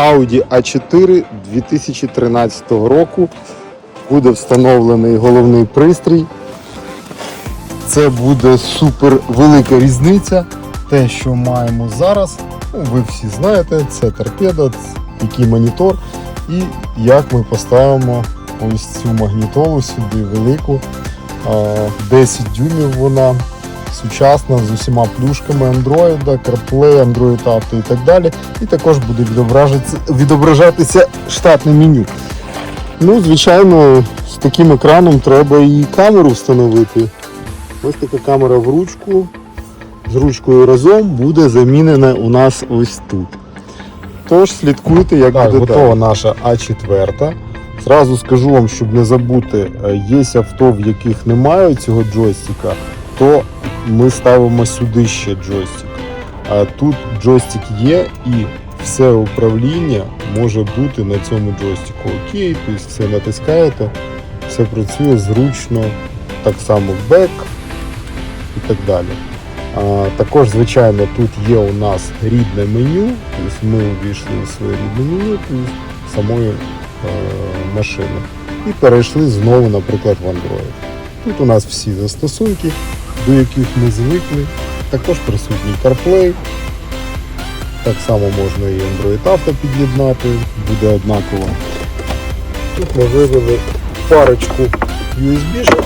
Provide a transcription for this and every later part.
Audi A4 2013 року. Буде встановлений головний пристрій. Це буде супер велика різниця. Те, що маємо зараз, ну, ви всі знаєте, це торпеда, який монітор. І як ми поставимо ось цю магнітолу сюди велику. 10 дюймів вона сучасна з усіма плюшками Android, CarPlay, Android Auto і так далі. І також буде відображатися, штатне меню. Ну, звичайно, з таким екраном треба і камеру встановити. Ось така камера в ручку. З ручкою разом буде замінена у нас ось тут. Тож слідкуйте, як Так, буде готова далі. наша А4. Зразу скажу вам, щоб не забути, е, є авто, в яких немає цього джойстика, то ми ставимо сюди ще джойстик. А тут джойстик є і все управління може бути на цьому джойстику. Окей, тобто все натискаєте, все працює зручно, так само бек і так далі. А, також, звичайно, тут є у нас рідне меню, тобто ми увійшли у своє рідне меню тобто самої е, машини. І перейшли знову, наприклад, в Android. Тут у нас всі застосунки, до яких ми звикли. Також присутній CarPlay. Так само можна і Android Auto під'єднати, буде однаково. Тут ми вивели парочку USB-шок.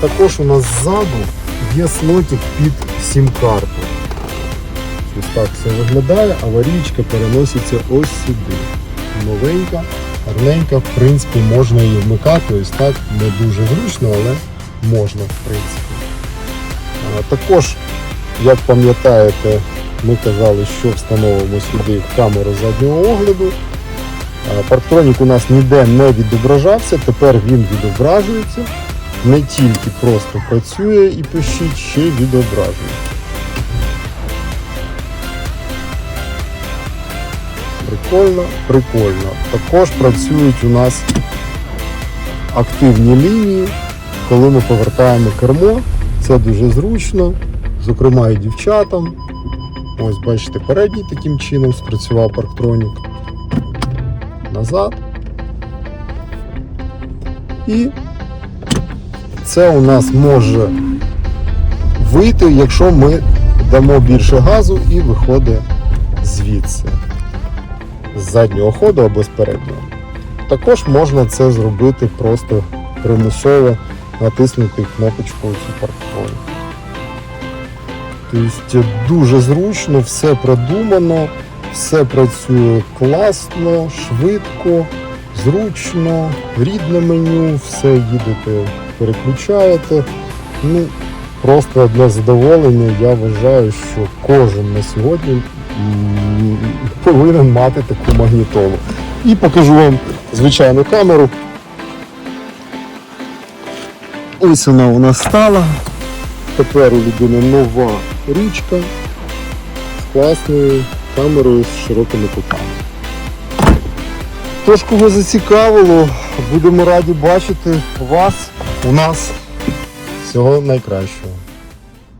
Також у нас ззаду є слотик під сім-карту. Ось так все виглядає, аварійка переноситься ось сюди. Новенька, гарненька, в принципі, можна її вмикати, ось так, не дуже зручно, але можна, в принципі. Також, як пам'ятаєте, ми казали, що встановимо сюди камеру заднього огляду. Парктронік у нас ніде не відображався, тепер він відображується. Не тільки просто працює і пишіть, ще й відображує. Прикольно, прикольно. Також працюють у нас активні лінії, коли ми повертаємо кермо. Це дуже зручно, зокрема і дівчатам. Ось бачите, передній таким чином спрацював парктронік. Назад. І це у нас може вийти, якщо ми дамо більше газу і виходить звідси з заднього ходу або з переднього. Також можна це зробити просто примусово натиснути кнопочку цю. Тобто дуже зручно, все продумано, все працює класно, швидко, зручно, рідне меню, все їдете, переключаєте. Ну, просто одне задоволення. Я вважаю, що кожен на сьогодні повинен мати таку магнітолу. І покажу вам звичайну камеру. Ось вона у нас стала. Тепер у людини нова річка з класною камерою з широкими кутами. Тож, кого зацікавило, будемо раді бачити вас у нас. Всього найкращого.